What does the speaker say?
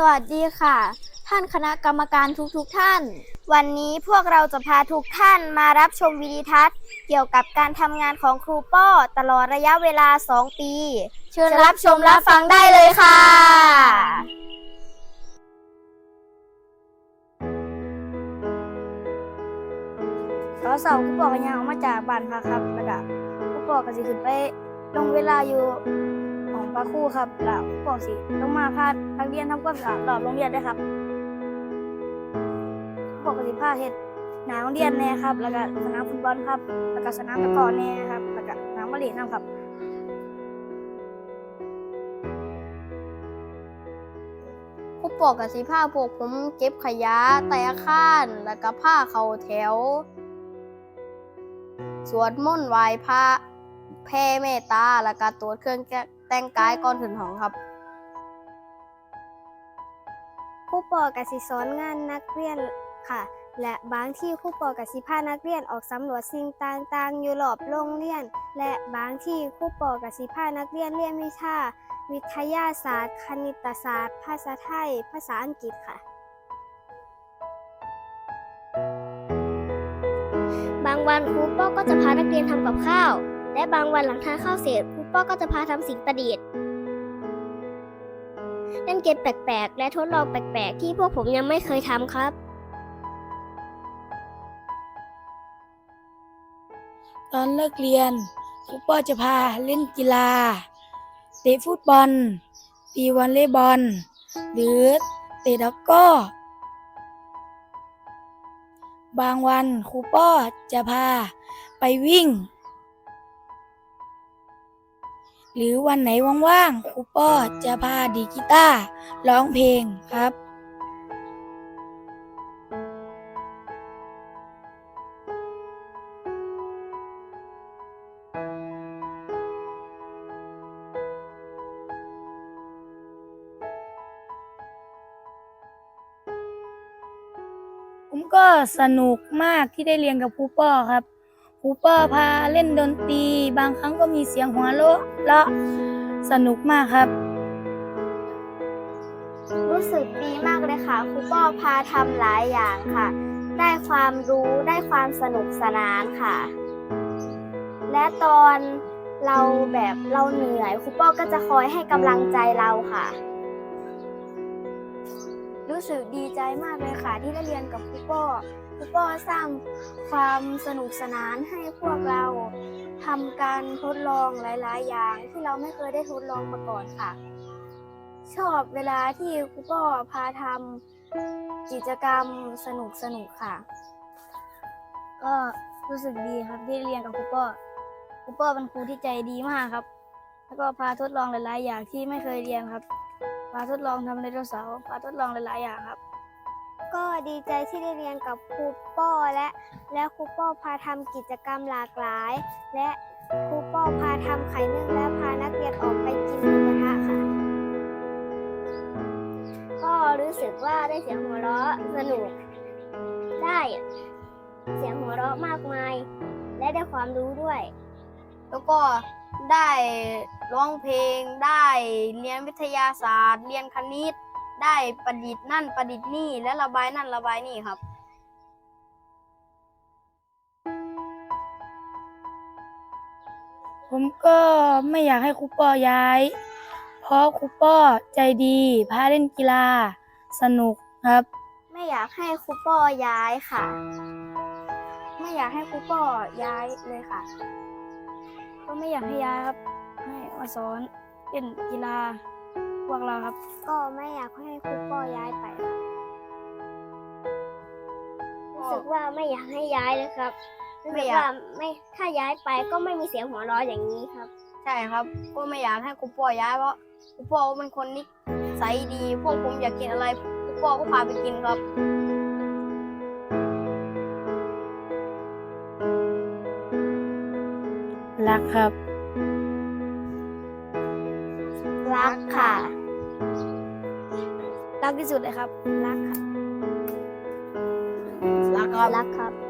สวัสดีค่ะ ท่านคณะกรรมการทุกๆทท่าน วันนี้พวกเราจะพาทุกท่านมารับชมวิดีทัศน์ เกี่ยวกับการทำงานของครูป้อตลอดระยะเวลา 2 ปี เชิญรับชมรับฟังได้เลยค่ะตอนเสาร์ผู้ปอกกันยังออกมาจากบ้านพักครับแล้วก็ผู้ปอกก็สิขึ้นไปลงเวลาอยู่ ของปลาคู่ครับแล้วผู้ปอกสิลงมาพานักเรียนทำความสะอาดรอบโรงเรียนด้วยครับผู้ปอกก็สิพาเฮ็ดหนาโรงเรียนแน่ครับ แล้วก็สนามฟุตบอลครับ แล้วก็สนามตะกร้อแน่ครับ แล้วก็สนามบาลีน้ำครับผู้ปกกับสีผ้าพวกผมเก็บขยะแต่อาคาร แล้วก็ผ้าเขาแถว สวดมนต์ไหว้พระ แผ่เมตตาแล้วก็ตรวจเครื่องแต่งกายก่อนขึ้นห้องครับ ผู้ปอกสิสอนงานนักเรียนค่ะ และบางที่ผู้ปอกสิพานักเรียนออกสำรวจสิ่งต่างๆ อยู่รอบโรงเรียน และบางที่ผู้ปอกสิพานักเรียนเรียนวิชา วิทยาศาสตร์ คณิตศาสตร์ ภาษาไทย ภาษาอังกฤษค่ะบางวันครูป้อก็จะพานักเรียนทำกับข้าว และบางวันหลังทานข้าวเสร็จครูป้อก็จะพาทำสิ่งประดิษฐ์เล่นเกมแปลกๆ และทดลองแปลกๆ ที่พวกผมยังไม่เคยทำครับ ตอนเลิกเรียนครูป้อจะพาเล่นกีฬาเตะฟุตบอลตีวอลเลย์บอล หรือเตะตะกร้อบางวันครูป้อจะพาไปวิ่ง หรือวันไหนว่างๆครูป้อจะพาดีกีตาร์ร้องเพลงครับผมก็สนุกมากที่ได้เรียนกับครูป้อครับ ครูป้อพาเล่นดนตรี บางครั้งก็มีเสียงหัวเราะเลาะสนุกมากครับ รู้สึกดีมากเลยค่ะครูป้อพาทำหลายอย่างค่ะ ได้ความรู้ได้ความสนุกสนานค่ะ และตอนเราแบบเราเหนื่อยครูป้อก็จะคอยให้กำลังใจเราค่ะ รู้สึกดีใจมากเลยค่ะ ที่ได้เรียนกับครูป้อ ครูป้อสร้างความสนุกสนานให้พวกเราทำการทดลองหลาย ๆ อย่างที่เราไม่เคยได้ทดลองมาก่อนค่ะ ชอบเวลาที่ครูป้อพาทำกิจกรรมสนุกสนุกๆค่ะ ก็รู้สึกดีครับที่เรียนกับครูป้อครูป้อเป็นครูที่ใจดีมากครับ แล้วก็พาทดลองหลาย ๆ อย่างที่ไม่เคยเรียนครับ พาทดลองทำไดโนเสาร์พาทดลองหลาย ๆ อย่างครับ ก็ดีใจที่ได้เรียนกับครูป้อและ และครูป้อพาทำกิจกรรมหลากหลาย และครูป้อพาทำไข่นึ่งและพานักเรียนออกไปกินหมูกระทะค่ะ ก็รู้สึกว่าได้เสียงหัวเราะสนุก ได้เสียงหัวเราะมากมาย และได้ความรู้ด้วย แล้วก็ได้ร้องเพลงได้เรียนวิทยาศาสตร์ เรียนคณิต ได้ประดิษฐ์นั่นประดิษฐ์นี่ และระบายนั่นระบายนี่ครับ ผมก็ไม่อยากให้ครูป้อย้าย เพราะครูป้อใจดีพาเล่นกีฬา สนุกครับ ไม่อยากให้ครูป้อย้ายค่ะ ไม่อยากให้ครูป้อย้ายเลยค่ะ ก็ไม่อยากให้ย้ายครับ ให้มาสอนเล่นกีฬา พวกเราครับ ก็ไม่อยากให้ครูป้อย้ายไปค่ะรู้สึกว่าไม่อยากให้ย้ายเลยครับรู้ไม่สึกอยากว่าไม่ถ้าย้ายไปก็ไม่มีเสียงหัวเราะอย่างนี้ครับ ใช่ครับ ก็ไม่อยากให้ครูป้อย้ายเพราะครูป้อเป็นคนนิสัยดี พวกผมอยากกินอะไรครูป้อก็พาไปกินครับรักครับ รักค่ะ รักที่สุดเลยครับ รักค่ะรักครับ รักครับ